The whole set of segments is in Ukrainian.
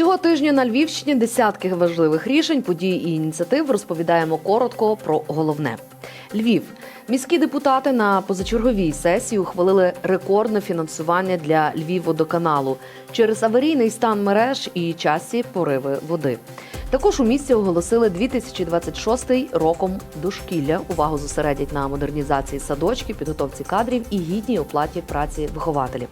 Цього тижня на Львівщині десятки важливих рішень, подій і ініціатив розповідаємо коротко про головне. Львів. Міські депутати на позачерговій сесії ухвалили рекордне фінансування для Львівводоканалу через аварійний стан мереж і часті пориви води. Також у місті оголосили 2026 роком дошкілля. Увагу зосередять на модернізації садочків, підготовці кадрів і гідній оплаті праці вихователів.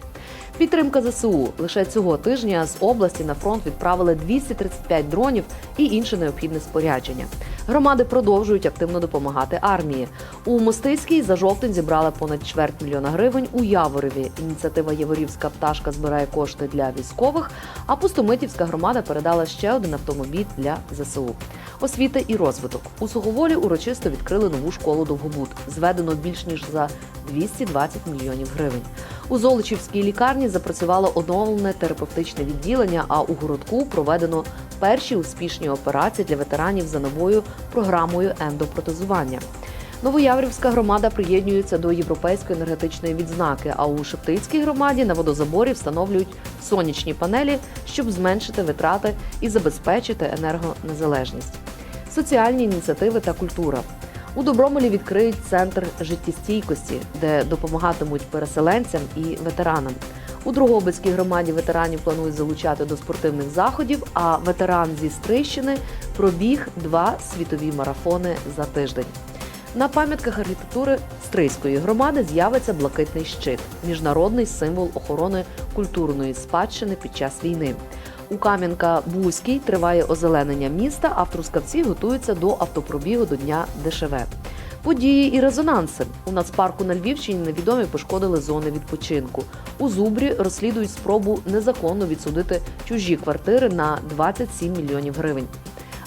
Підтримка ЗСУ лише цього тижня з області на фронт відправили 235 дронів і інше необхідне спорядження. Громади продовжують активно допомагати армії. У Мостиській за жовтень зібрали понад чверть мільйона гривень. У Яворові ініціатива Яворівська пташка збирає кошти для військових. А Пустомитівська громада передала ще один автомобіль для ЗСУ. Освіта і розвиток у Суговолі урочисто відкрили нову школу Довгобуд. Зведено більш ніж за 220 мільйонів гривень. У Золочівській лікарні запрацювало оновлене терапевтичне відділення. А у городку проведено перші успішні операції для ветеранів за новою програмою ендопротезування. Новояврівська громада приєднується до європейської енергетичної відзнаки. А у Шептицькій громаді на водозаборі встановлюють сонячні панелі, щоб зменшити витрати і забезпечити енергонезалежність. Соціальні ініціативи та культура. У Добромолі відкриють центр життєстійкості, де допомагатимуть переселенцям і ветеранам. У Другобицькій громаді ветеранів планують залучати до спортивних заходів. А ветеран зі Стрищини пробіг два світові марафони за тиждень. На пам'ятках архітектури Стрийської громади з'явиться блакитний щит міжнародний символ охорони культурної спадщини під час війни. У Кам'янка-Бузькій триває озеленення міста, а готуються до автопробігу до Дня ДШВ. Події і резонанси у нацпарку на Львівщині невідомі пошкодили зони відпочинку. У Зубрі розслідують спробу незаконно відсудити чужі квартири на 27 мільйонів гривень.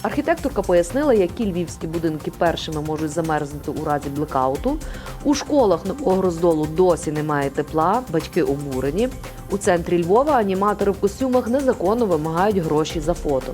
Архітекторка пояснила, які львівські будинки першими можуть замерзнути у разі блекауту. У школах нового роздолу досі немає тепла, батьки обурені. У центрі Львова аніматори в костюмах незаконно вимагають гроші за фото.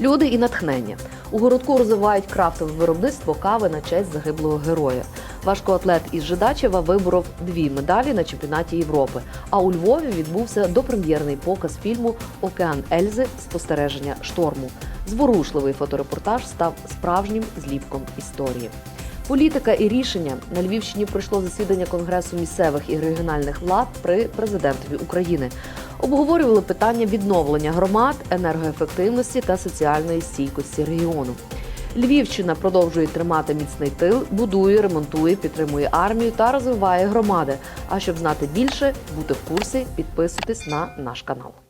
Люди і натхнення. У городку розвивають крафтове виробництво кави на честь загиблого героя. Важкоатлет із Жидачева виборов дві медалі на чемпіонаті Європи. А у Львові відбувся допрем'єрний показ фільму Океан Ельзи спостереження шторму. Зворушливий фоторепортаж став справжнім зліпком історії. Політика і рішення на Львівщині пройшло засідання Конгресу місцевих і регіональних влад при президентові України. Обговорювали питання відновлення громад, енергоефективності та соціальної стійкості регіону. Львівщина продовжує тримати міцний тил, будує, ремонтує, підтримує армію та розвиває громади. А щоб знати більше, бути в курсі, підписуйтесь на наш канал.